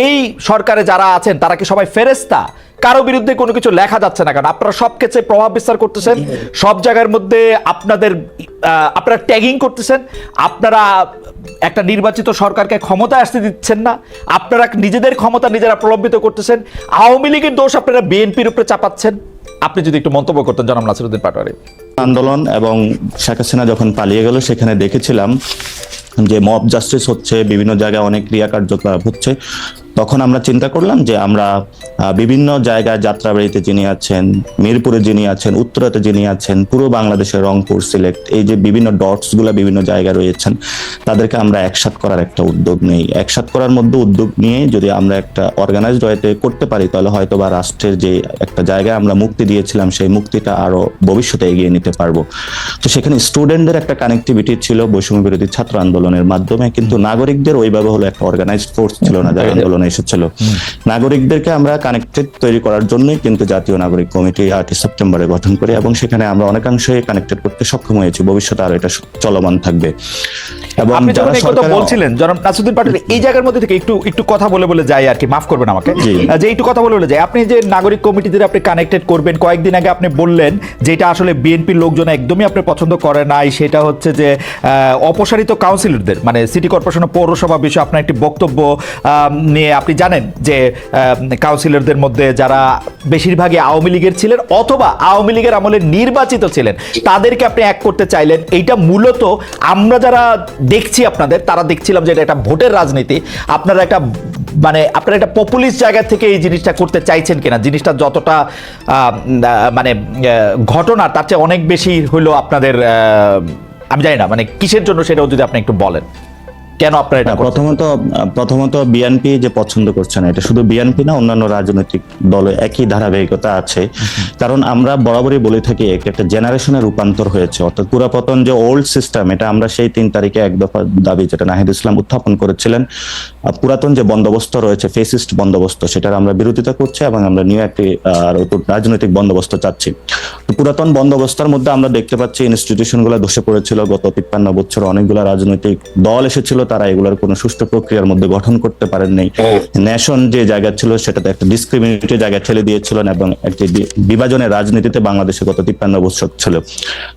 এই সরকারে যারা আছেন, তারা কি সবাই ফেরেস্তা কারও বিরুদ্ধে কোনো কিছু লেখা যাচ্ছে না কারণ আপনারা সব ক্ষেত্রে প্রভাব বিস্তার করতেছেন। সব জায়গার মধ্যে আপনাদের আপনারা ট্যাগিং করতেছেন। আপনারা একটা নির্বাচিত সরকারকে ক্ষমতায় আসতে দিচ্ছেন না। আপনারা নিজেদের ক্ষমতা নিজেরা প্রলম্বিত করতেছেন। আওয়ামী লীগের দোষ আপনারা বিএনপির উপরে চাপাচ্ছেন। আপনি যদি একটু মন্তব্য করতেন জনাব নাসিরুদ্দিন পাটোয়ারি। আন্দোলন এবং শেখ হাসিনা যখন পালিয়ে গেল, সেখানে দেখেছিলাম যে মব জাস্টিস হচ্ছে, বিভিন্ন জায়গায় অনেক ক্রিয়া কার্যকলাপ হচ্ছে। তখন আমরা চিন্তা করলাম যে আমরা বিভিন্ন জায়গায় যাত্রাবাড়িতে যিনি আছেন মিরপুরে যিনি আছেন উত্তরাতে যিনি আছেন পুরো বাংলাদেশের রংপুর সিলেক্ট এই যে বিভিন্ন ডটসগুলা বিভিন্ন জায়গায় রয়েছেন তাদেরকে আমরা একসাথ করার একটা উদ্যোগ নেই। একসাথ করার মধ্যে উদ্যোগ নিয়ে যদি আমরা একটা অর্গানাইজড ওয়েতে করতে পারি তাহলে হয়তো বা রাষ্ট্রের যে একটা জায়গায় আমরা মুক্তি দিয়েছিলাম সেই মুক্তিটা আরও ভবিষ্যতে এগিয়ে নিতে পারব। তো সেখানে স্টুডেন্টদের একটা কানেক্টিভিটি ছিল বৈষম্য বিরোধী ছাত্র আন্দোলনের মাধ্যমে কিন্তু নাগরিকদের ওইভাবে হলো একটা অর্গানাইজড ফোর্স ছিল না যারা আন্দোলনে এসেছিল। নাগরিকদেরকে আমরা কানেক্টেড তৈরি করার জন্যই কিন্তু জাতীয় নাগরিক কমিটি আটই সেপ্টেম্বরে গঠন করি এবং সেখানে আমরা অনেকাংশে কানেক্টেড করতে সক্ষম হয়েছি। ভবিষ্যতে আরও এটা চলমান থাকবে। এবং যারা সরকারের- বলছিলেন জনাব নাসিরুদ্দিন পাটোয়ারি এই জায়গার মধ্যে থেকে একটু একটু কথা বলে বলে যাই আর কি মাফ করবেন আমাকে। যে একটু কথা বলে বলে যাই আপনি যে নাগরিক কমিটিদের আপনি কানেক্টেড করবেন কয়েকদিন আগে আপনি বললেন যেটা আসলে বিএনপির লোকজন একদমই আপনি পছন্দ করে নাই সেটা হচ্ছে যে অপসারিত কাউন্সিলরদের মানে সিটি কর্পোরেশন পৌরসভা বিষয়ে আপনার একটি বক্তব্য নিয়ে আপনি জানেন যে কাউন্সিলরদের মধ্যে যারা বেশিরভাগই আওয়ামী লীগের ছিলেন অথবা আওয়ামী লীগের আমলে নির্বাচিত ছিলেন, তাদেরকে আপনি এক করতে চাইলেন। এইটা মূলত আমরা যারা দেখছি আপনাদের, তারা দেখছিলাম যে এটা একটা ভোটের রাজনীতি। আপনারা একটা মানে আপনারা একটা পপুলিস্ট জায়গা থেকে এই জিনিসটা করতে চাইছেন কিনা, জিনিসটা যতটা মানে ঘটনা, তার চেয়ে অনেক বেশি হলো আপনাদের আমি জানি না মানে কিসের জন্য সেটাও যদি আপনি একটু বলেন। কেন আপনারা এটা প্রথমত প্রথমত বিএনপি যে পছন্দ করছে না এটা শুধু বিএনপি না অন্যান্য রাজনৈতিক দলে একই ধারাবাহিকতা আছে। কারণ আমরা বরাবরই বলে থাকি এক- একটা জেনারেশনের রূপান্তর হয়েছে। অর্থাৎ পুরাপতন যে ওল্ড সিস্টেম এটা আমরা সেই তিন তারিখে এক দফা দাবি যেটা নাহিদ ইসলাম উত্থাপন করেছিলেন পুরাতন যে বন্দোবস্ত রয়েছে ফেসিস্ট বন্দোবস্ত সেটার আমরা বিরোধিতা করছি এবং আমরা নিউ একটি রাজনৈতিক বন্দোবস্ত চাচ্ছি। তো পুরাতন বন্দোবস্তের মধ্যে আমরা দেখতে পাচ্ছি ইনস্টিটিউশনগুলো ধসে পড়েছিল। গত তিপ্পান্ন বছর অনেকগুলো রাজনৈতিক দল এসেছিল তারা এগুলোর কোনো সুষ্ঠু প্রক্রিয়ার মধ্যে গঠন করতে পারেন নাই। ন্যাশন যে জায়গা ছিল সেটাতে একটা ডিসক্রিমিনেটের জায়গা ঠেলে দিয়েছিলেন এবং একটি বিভাজনের রাজনীতিতে বাংলাদেশে গত তিপ্পান্ন বছর ছিল।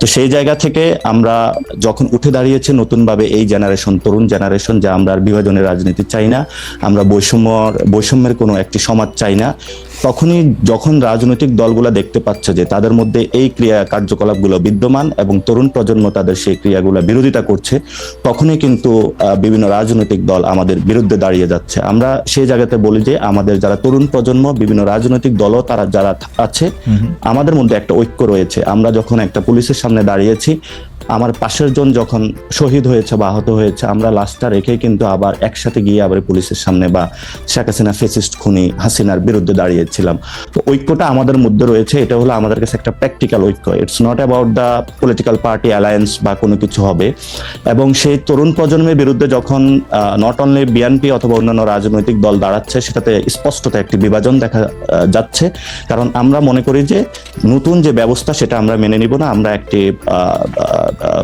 তো সেই জায়গা থেকে আমরা যখন উঠে দাঁড়িয়েছি নতুন ভাবে এই জেনারেশন তরুণ জেনারেশন যে আমরা আর বিভাজনের রাজনীতি চাই না আমরা বৈষম্য বৈষম্যের কোনো একটি সমাজ চাই না। তখনই যখন রাজনৈতিক দলগুলো দেখতে পাচ্ছে যে তাদের মধ্যে এই ক্রিয়া কার্যকলাপগুলো বিদ্যমান এবং তরুণ প্রজন্ম তাদের সেই ক্রিয়াগুলো বিরোধিতা করছে তখনই কিন্তু বিভিন্ন রাজনৈতিক দল আমাদের বিরুদ্ধে দাঁড়িয়ে যাচ্ছে। আমরা সেই জায়গাতে বলি যে আমাদের যারা তরুণ প্রজন্ম বিভিন্ন রাজনৈতিক দলও তারা যারা আছে আমাদের মধ্যে একটা ঐক্য রয়েছে। আমরা যখন একটা পুলিশের সামনে দাঁড়িয়েছি আমার পাশের জন যখন শহীদ হয়েছে বা আহত হয়েছে, আমরা লাশটা রেখে কিন্তু আবার একসাথে গিয়ে আবার পুলিশের সামনে বা শেখ হাসিনা ফেসিস্ট খুনি হাসিনার বিরুদ্ধে দাঁড়িয়েছিলাম। তো ঐক্যটা আমাদের মধ্যে রয়েছে, এটা হলো আমাদের কাছে একটা প্র্যাকটিক্যাল ঐক্য। It's not about the political party alliance বা কোনো কিছু হবে। এবং সেই তরুণ প্রজন্মের বিরুদ্ধে যখন নট অনলি বিএনপি অথবা অন্যান্য রাজনৈতিক দল দাঁড়াচ্ছে, সেটাতে স্পষ্টত একটি বিভাজন দেখা যাচ্ছে। কারণ আমরা মনে করি যে নতুন যে ব্যবস্থা, সেটা আমরা মেনে নিব না। আমরা একটি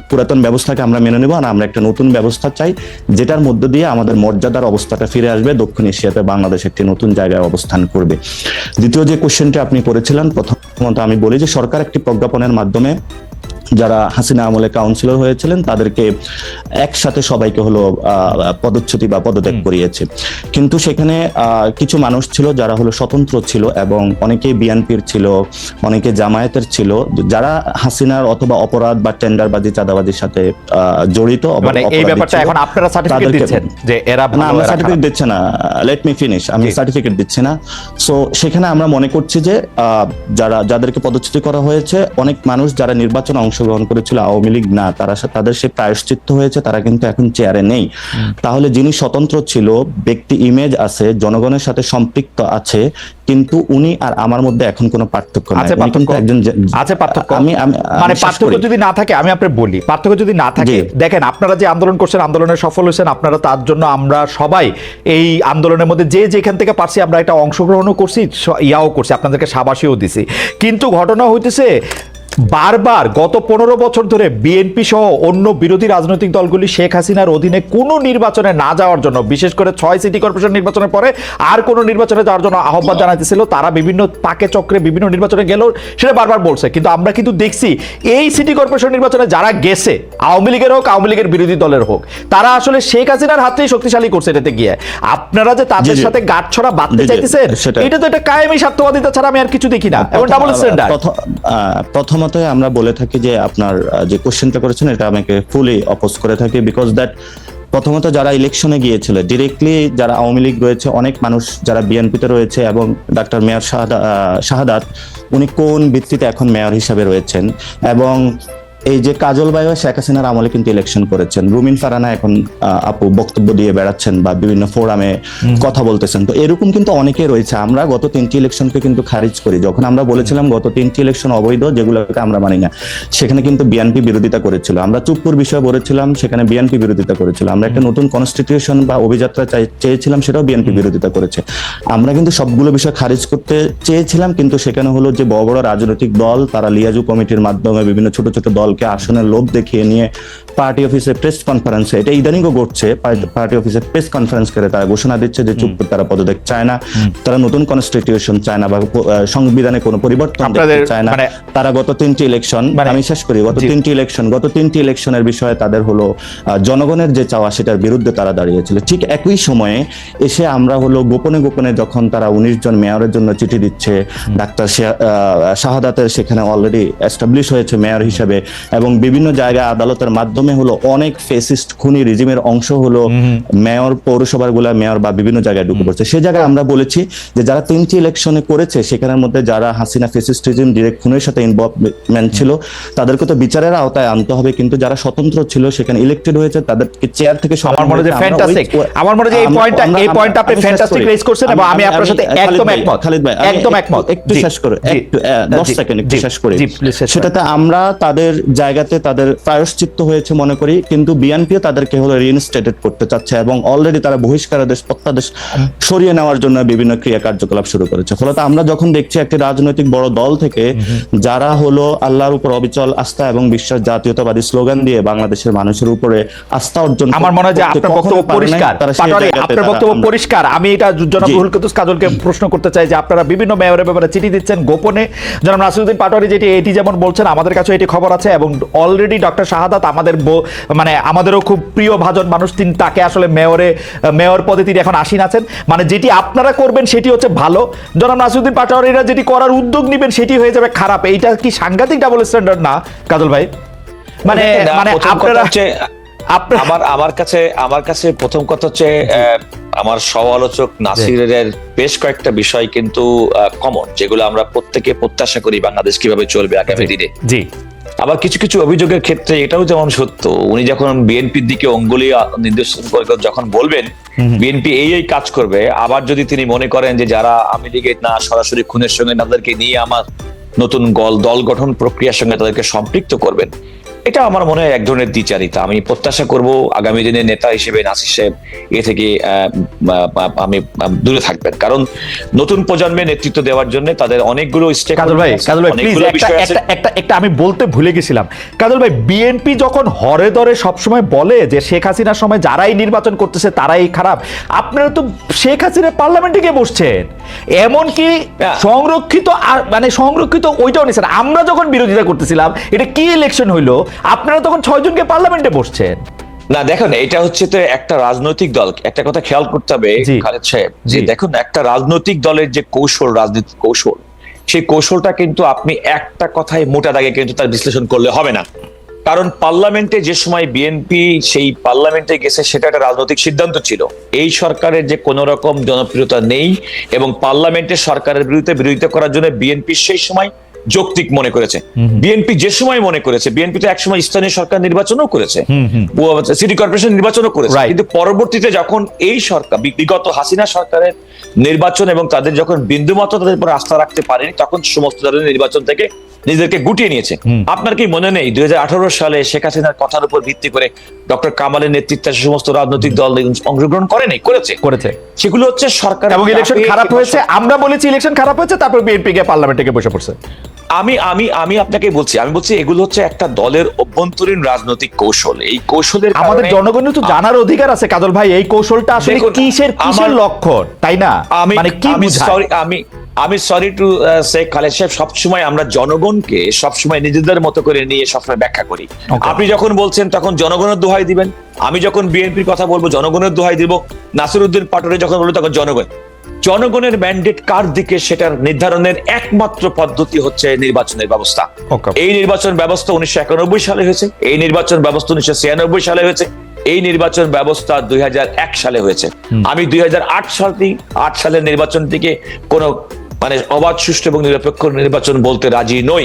পুরাতন ব্যবস্থাকে আমরা মেনে নেব, আর আমরা একটা নতুন ব্যবস্থা চাই, যেটার মধ্য দিয়ে আমাদের মর্যাদার অবস্থাটা ফিরে আসবে, দক্ষিণ এশিয়াতে বাংলাদেশ একটি নতুন জায়গায় অবস্থান করবে। দ্বিতীয় যে কোশ্চেনটা আপনি করেছিলেন, প্রথমত আমি বলি যে সরকার একটি প্রজ্ঞাপনের মাধ্যমে যারা হাসিনা আমলে কাউন্সিলর হয়েছিলেন তাদেরকে একসাথে সবাইকে হলো পদচ্যুতি বা পদত্যাগ করিয়েছে। কিন্তু সেখানে কিছু মানুষ ছিল যারা হলো স্বতন্ত্র ছিল এবং অনেকেই বিএনপির ছিল অনেকে জামায়াতের ছিল যারা হাসিনার অথবা অপরাধ বা টেন্ডারবাজি চাঁদাবাজির সাথে আহ, জড়িত মানে এই ব্যাপারটা এখন আপনারা সার্টিফিকেট দিচ্ছেন যে এরা না আমরা সার্টিফিকেট। দিচ্ছে না। লেট মি ফিনিশ আমি সার্টিফিকেট দিচ্ছি না। সো সেখানে আমরা মনে করছি যে আহ, যারা যাদেরকে পদচ্যুতি করা হয়েছে অনেক মানুষ যারা নির্বাচনে অংশগ্রহণ করেছিল আওয়ামী লীগ না তারা তাদের সে প্রায়শ্চিত্ত হয়েছে তারা কিন্তু এখন চেয়ারে নেই। তাহলে যিনি স্বতন্ত্র ছিল ব্যক্তি ইমেজ আছে জনগণের সাথে সম্পৃক্ত আছে কিন্তু উনি আর আমার মধ্যে এখন কোনো পার্থক্য আছে পার্থক্য? একজন আছে পার্থক্য? আমি মানে পার্থক্য যদি না থাকে আমি আপনার বলি পার্থক্য যদি না থাকে দেখেন আপনারা যে আন্দোলন করছেন আন্দোলনে সফল হয়েছেন আপনারা তার জন্য আমরা সবাই এই আন্দোলনের মধ্যে যে যেখান থেকে পারছি আমরা একটা অংশগ্রহণও করছি ইয়াও করছি আপনাদেরকে সাবাসীও দিছি। কিন্তু ঘটনা হইতেছে বারবার গত পনেরো বছর ধরে বিএনপি সহ অন্য বিরোধী রাজনৈতিক দলগুলি শেখ হাসিনার অধীনে কোনো নির্বাচনে না যাওয়ার জন্য বিশেষ করে ছয় সিটি কর্পোরেশন নির্বাচনের পরে আর কোনো নির্বাচনে যাওয়ার জন্য আহ্বান জানাতেছিল তারা বিভিন্ন পাকে চক্রে বিভিন্ন নির্বাচনে গেলেও সেটা বারবার বলছে। কিন্তু আমরা কিন্তু দেখছি এই সিটি কর্পোরেশন নির্বাচনে যারা গেছে আওয়ামী লীগের হোক আওয়ামী লীগের বিরোধী দলের হোক তারা আসলে শেখ হাসিনার হাতেই শক্তিশালী করছে এটাতে গিয়ে। আপনারা যে তাদের। সাথে গাঁটছড়া বাঁধতে জি, জি, চাইতেছেন। এটা তো একটা কায়েমি স্বার্থবাদিতা ছাড়া আমি আর কিছু দেখি না। এবং ডাবল স্ট্যান্ডার্ড প্রথম- প্রথমত আমরা বলে থাকি যে আপনার যে কোশ্চেনটা করেছেন, এটা আমাকে ফুলি অপোজ করে থাকি বিকজ দ্যাট প্রথমত যারা ইলেকশনে গিয়েছিল ডিরেক্টলি যারা আওয়ামী লীগ রয়েছে, অনেক মানুষ যারা বিএনপিতে রয়েছে এবং ডাক্তার মেয়র শাহাদা- শাহাদাত, উনি কোন ভিত্তিতে এখন মেয়র হিসাবে রয়েছেন এবং এই যে কাজল বায়ু শেখ হাসিনার আমলে কিন্তু ইলেকশন করেছেন। রুমিন ফারানা এখন আপু বক্তব্য দিয়ে বেড়াচ্ছেন বা বিভিন্ন ফোরামে কথা বলতেছেন। তো এরকম কিন্তু অনেকে রয়েছে। আমরা গত তিনটি ইলেকশনকে কিন্তু খারিজ করি। যখন আমরা বলেছিলাম গত তিনটি ইলেকশন অবৈধ যেগুলোকে আমরা মানি না সেখানে কিন্তু বিএনপি বিরোধিতা করেছিল। আমরা চুপ্পুর বিষয় বলেছিলাম সেখানে বিএনপি বিরোধিতা করেছিল। আমরা একটা নতুন কনস্টিটিউশন বা অভিযাত্রা চেয়েছিলাম সেটাও বিএনপি বিরোধিতা করেছে। আমরা কিন্তু সবগুলো বিষয় খারিজ করতে চেয়েছিলাম কিন্তু সেখানে হলো যে বড় বড় রাজনৈতিক দল তারা লিয়াজু কমিটির মাধ্যমে বিভিন্ন ছোট ছোট দলকে আসনের লোভ দেখিয়ে নিয়ে পার্টি অফিসে প্রেস কনফারেন্সে এটা ইদানিংও ঘটছে পার্টি অফিসে প্রেস কনফারেন্স করে তারা ঘোষণা দিচ্ছে যে চুপ তারা পদত্যাগ চায় না। তারা নতুন কনস্টিটিউশন চায় না বা সংবিধানে কোনো পরিবর্তন চায় না। মানে- তারা গত তিনটি ইলেকশন মানে- আমি শেষ করি গত তিনটি ইলেকশন গত তিনটি ইলেকশনের বিষয়ে তাদের হলো জনগণের যে চাওয়া সেটার বিরুদ্ধে তারা দাঁড়িয়েছিল। ঠিক একই সময়ে এসে আমরা হলো গোপনে গোপনে যখন তারা উনিশ জন মেয়রের জন্য চিঠি দিচ্ছে ডাক্তার শাহাদাতের সেখানে অলরেডি এস্টাবলিশ হয়েছে মেয়র হিসেবে এবং বিভিন্ন জায়গায় আদালতের মাধ্যমে হলো অনেক ফেসিস্ট খুনি রিজিমের অংশ হলো মেয়র পৌরসভারগুলা মেয়র বা বিভিন্ন জায়গায় ঢুকে পড়ছে। সে জায়গায় আমরা বলেছি যে যারা তিনটি ইলেকশনে করেছে সেখানের মধ্যে যারা হাসিনা ফেসিস্ট রিজিম ডিরেক্ট খুনের সাথে ইনভলভমেন্ট ছিল তাদেরকে তো বিচারের আওতায় আনতে হবে কিন্তু যারা স্বতন্ত্র ছিল সেখানে ইলেক্টেড হয়েছে তাদেরকে চেয়ার থেকে আমার মনে হয় যে আমরা আমার মনে হয় এই পয়েন্টটা- এই পয়েন্টটা আপনি করি। raise করছেন এবং আমি আপনার সাথে একদম একমত। খালিদ ভাই একদম একমত। একটু শেষ করে। একটু আহ, দশ জি, সেকেন্ড একটু শেষ করি। সেটাতে আমরা তাদের জায়গাতে তাদের প্রায়শ্চিত্ত হয়েছে মনে করি কিন্তু বিএনপিও তাদেরকে হলো রিইনস্টেটেড করতে চাচ্ছে এবং অলরেডি তারা বহিষ্কারাদেশ প্রত্যাদেশ সরিয়ে নেওয়ার জন্য বিভিন্ন ক্রিয়া কার্যকলাপ শুরু করেছে। ফলত আমরা যখন দেখছি একটি রাজনৈতিক বড় দল থেকে যারা হলো আল্লাহর উপর অবিচল আস্থা এবং বিশ্বাস জাতীয়তাবাদী স্লোগান দিয়ে বাংলাদেশের মানুষের উপরে আস্থা অর্জন আমার মনে হয় যে আপনার বক্তব্য পরিষ্কার। আপনার বক্তব্য পরিষ্কার। আমি এটা জনাব রুহুল কুদ্দুস কাজলকে প্রশ্ন করতে চাই যে আপনারা বিভিন্ন মেয়রের ব্যাপারে চিঠি দিচ্ছেন গোপনে। জনাব নাসিরুদ্দিন পাটোয়ারি যেটি এটি যেমন বলছেন আমাদের কাছে এটি খবর আছে এবং অলরেডি ডক্টর শাহাদাত আমাদের মানে আমাদেরও খুব প্রিয় ভাজন মানুষ তিনি তাকে আসলে মেয়রে মেয়র পদে তিনি এখন আসীন আছেন। মানে যেটি আপনারা করবেন সেটি হচ্ছে ভালো। জনাব নাসিরুদ্দিন পাটোয়ারিরা যেটি করার উদ্যোগ নেবেন সেটি হয়ে যাবে খারাপ। এইটা কি সাংঘাতিক ডাবল স্ট্যান্ডার্ড না কাজল ভাই? মানে মানে আপনারা হচ্ছে, আমার আমার কাছে আমার কাছে প্রথম কথা হচ্ছে আমার সমালোচক নাসিরের বেশ কয়েকটা বিষয় কিন্তু কমন যেগুলো আমরা প্রত্যেকে প্রত্যাশা করি বাংলাদেশ কীভাবে চলবে আগামী দিনে। জি। আবার কিছু কিছু অভিযোগের ক্ষেত্রে এটাও যেমন সত্য উনি যখন বিএনপির দিকে অঙ্গুলি নির্দেশন করে যখন বলবেন বিএনপি এই এই কাজ করবে আবার যদি তিনি মনে করেন যে যারা আমি লীগের না সরাসরি খুনের সঙ্গে তাদেরকে নিয়ে আমার নতুন দল গঠন প্রক্রিয়ার সঙ্গে তাদেরকে সম্পৃক্ত করবেন এটা আমার মনে হয় এক ধরনের দ্বিচারিতা। আমি প্রত্যাশা করব আগামী দিনে নেতা হিসেবে নাসির সাহেব এ থেকে আমি দূরে থাকবেন। কারণ নতুন প্রজন্মের নেতৃত্ব দেওয়ার জন্য তাদের অনেকগুলো কাজল ভাই কাজল ভাই প্লিজ একটা একটা একটা আমি বলতে ভুলে গেছিলাম। কাজল ভাই বিএনপি যখন হরে দরে সবসময় বলে যে শেখ হাসিনার সময় যারাই নির্বাচন করতেছে তারাই খারাপ আপনারা তো শেখ হাসিনা পার্লামেন্টে গিয়ে বসছেন। এমনকি। সংরক্ষিত মানে সংরক্ষিত ওইটাও নিছেন। আমরা যখন বিরোধিতা করতেছিলাম এটা কি ইলেকশন হইল? আপনারা তখন ছয়জনকে পার্লামেন্টে বসছেন। না দেখুন এটা হচ্ছে তো একটা রাজনৈতিক দল। একটা কথা খেয়াল করতে হবে খালেদ সাহেব যে দেখুন একটা রাজনৈতিক দলের যে কৌশল রাজনৈতিক কৌশল সেই কৌশলটা কিন্তু আপনি একটা কথায় মোটা দাগে কিন্তু তার বিশ্লেষণ করলে হবে না। কারণ পার্লামেন্টে যে সময় বিএনপি সেই পার্লামেন্টে গেছে সেটা একটা রাজনৈতিক সিদ্ধান্ত ছিল। এই সরকারের যে কোন রকম জনপ্রিয়তা নেই এবং পার্লামেন্টে সরকারের বিরুদ্ধে বিরোধিতা করার জন্য বিএনপি সেই সময় যৌক্তিক মনে করেছে। বিএনপি যে সময় মনে করেছে বিএনপি তো একসময় স্থানীয় সরকার নির্বাচনও করেছে। সিটি কর্পোরেশন নির্বাচনও করেছে। কিন্তু পরবর্তীতে যখন এই সরকার বিগত হাসিনা সরকারের নির্বাচন এবং তাদের যখন বিন্দুমাত্র তাদের উপর আস্থা রাখতে পারেনি তখন সমস্ত ধরনের নির্বাচন থেকে নিজেদেরকে গুটিয়ে নিয়েছে। আপনার কি মনে নেই? দুই হাজার আঠারো সালে শেখ হাসিনার কথার উপর ভিত্তি করে ডক্টর কামালের নেতৃত্বে সমস্ত রাজনৈতিক দল অংশগ্রহণ করেনি করেছে? করেছে। সেগুলো হচ্ছে সরকার এবং ইলেকশন খারাপ হয়েছে আমরা বলেছি ইলেকশন খারাপ হয়েছে তারপর বিএনপি কে পার্লামেন্টে বসে পড়ছে। আমি আমি আমি আপনাকে বলছি আমি বলছি এগুলো হচ্ছে একটা দলের অভ্যন্তরীণ রাজনৈতিক কৌশল। এই কৌশলের আমাদের জনগণের তো জানার অধিকার আছে কাজল ভাই এই কৌশলটা আসলে কিসের কিসের লক্ষণ? তাই না? আমি মানে কি আমি সরি আমি আমি সরি টু সে খালেদ সাহেব সবসময় আমরা জনগণকে সবসময় নিজেদের মতো করে নিয়ে সবসময় ব্যাখ্যা করি। আপনি যখন বলছেন তখন জনগণের দোহাই দিবেন। আমি যখন বিএনপির কথা বলব জনগণের দোহাই দিব। নাসিরউদ্দিন পাটোয়ারি যখন বলব তখন জনগণ জনগণের ম্যান্ডেট কার দিকে সেটার নির্ধারণের একমাত্র পদ্ধতি হচ্ছে নির্বাচনের ব্যবস্থা। এই নির্বাচন ব্যবস্থা উনিশশো একানব্বই সালে হয়েছে এই নির্বাচন ব্যবস্থা উনিশশো ছিয়ানব্বই সালে হয়েছে এই নির্বাচন ব্যবস্থা দুই হাজার এক সালে হয়েছে। আমি দুই হাজার আট সাল থেকে আট সালের নির্বাচন থেকে কোনো মানে অবাধ সুষ্ঠু এবং নিরপেক্ষ নির্বাচন বলতে রাজি নই